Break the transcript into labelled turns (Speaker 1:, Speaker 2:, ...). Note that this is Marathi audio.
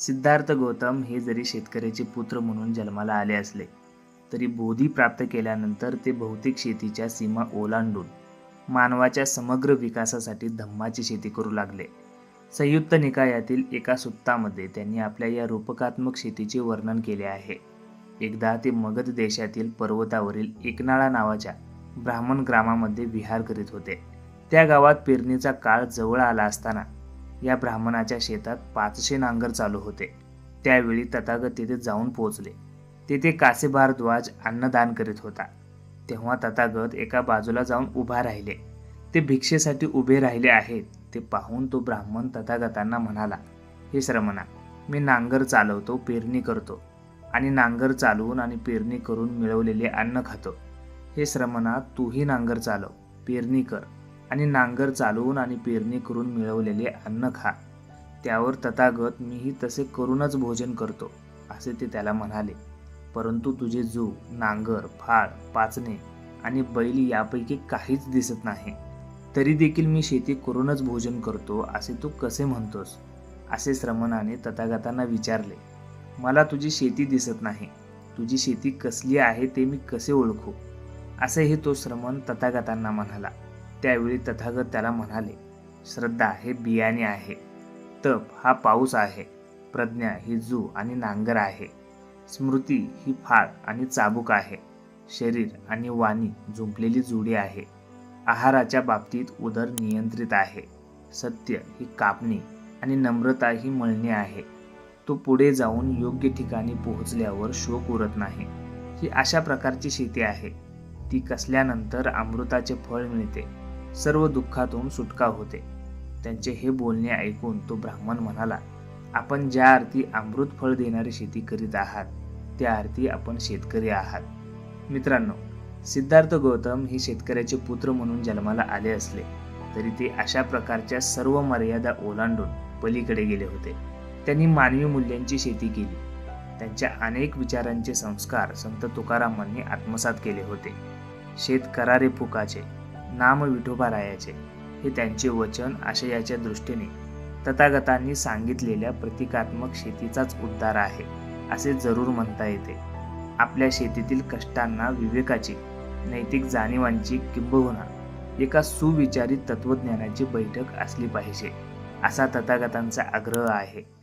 Speaker 1: सिद्धार्थ गौतम हे जरी शेतकऱ्याचे पुत्र म्हणून जन्माला आले असले तरी बोधी प्राप्त केल्यानंतर ते भौतिक शेतीच्या सीमा ओलांडून मानवाच्या समग्र विकासासाठी धम्माची शेती करू लागले. संयुक्त निकायातील एका सुत्तामध्ये त्यांनी आपल्या या रूपकात्मक शेतीचे वर्णन केले आहे. एकदा ते मगध देशातील पर्वतावरील एकनाळा नावाच्या ब्राह्मण ग्रामामध्ये विहार करीत होते. त्या गावात पेरणीचा काळ जवळ आला असताना या ब्राह्मणाच्या शेतात पाचशे नांगर चालू होते. त्यावेळी तथागत तिथे जाऊन पोहोचले. तेथे कासेभारद्वाज अन्नदान करीत होता. तेव्हा तथागत एका बाजूला जाऊन उभा राहिले. ते भिक्षेसाठी उभे राहिले आहेत. ते पाहून तो ब्राह्मण तथागतांना म्हणाला हे श्रमणा मी नांगर चालवतो पेरणी करतो. आणि नांगर चालवून आणि पेरणी करून मिळवलेले अन्न खातो. हे श्रमणा तूही नांगर चालव पेरणी कर. आणि नांगर चालवून आणि पेरणी करून मिळवलेले अन्न खा. त्यावर तथागत मीही तसे करूनच भोजन करतो असे ते त्याला म्हणाले. परंतु तुझे जू नांगर फाळ पाचणे आणि बैल यापैकी काहीच दिसत नाही. तरी देखील मी शेती करूनच भोजन करतो असे तू कसे म्हणतोस? असे श्रमणाने तथागतांना विचारले. मला तुझी शेती दिसत नाही. तुझी शेती कसली आहे ते मी कसे ओळखू? असेही तो श्रमण तथागतांना म्हणाला. त्यावेळी तथागत त्याला म्हणाले श्रद्धा हे बियाणे आहे तप हा पाऊस आहे प्रज्ञा ही जू आणि नांगर आहे स्मृती ही फाळ आणि चाबूक आहे शरीर आणि वाणी झुंपलेली जुडी आहे आहाराच्या बाबतीत उदर नियंत्रित आहे सत्य ही कापणी आणि नम्रता ही मळणी आहे तो पुढे जाऊन योग्य ठिकाणी पोहोचल्यावर शोक उरत नाही ही अशा प्रकारची शेती आहे ती कसल्यानंतर अमृताचे फळ मिळते सर्व दुःखातून सुटका होते. त्यांचे हे बोलणे ऐकून तो ब्राह्मण म्हणाला आपण ज्या अर्थी अमृत फळ देणारी शेती करीत आहात त्या अर्थी आपण शेतकरी आहात. मित्रांनो सिद्धार्थ गौतम हे शेतकऱ्याचे पुत्र म्हणून जन्माला आले असले तरी ते अशा प्रकारच्या सर्व मर्यादा ओलांडून पलीकडे गेले होते. त्यांनी मानवी मूल्यांची शेती केली. त्यांच्या अनेक विचारांचे संस्कार संत तुकारामांनी आत्मसात केले होते. शेत करारे फुकाचे नाम विठोबारायाचे हे त्यांचे वचन आशयाच्या दृष्टीने तथागतांनी सांगितलेल्या प्रतिकात्मक शेतीचाच उद्धार आहे असे जरूर म्हणता येते. आपल्या शेतीतील कष्टांना विवेकाची नैतिक जाणीवांची किंबहुना एका सुविचारित तत्वज्ञानाची बैठक असली पाहिजे असा तथागतांचा आग्रह आहे.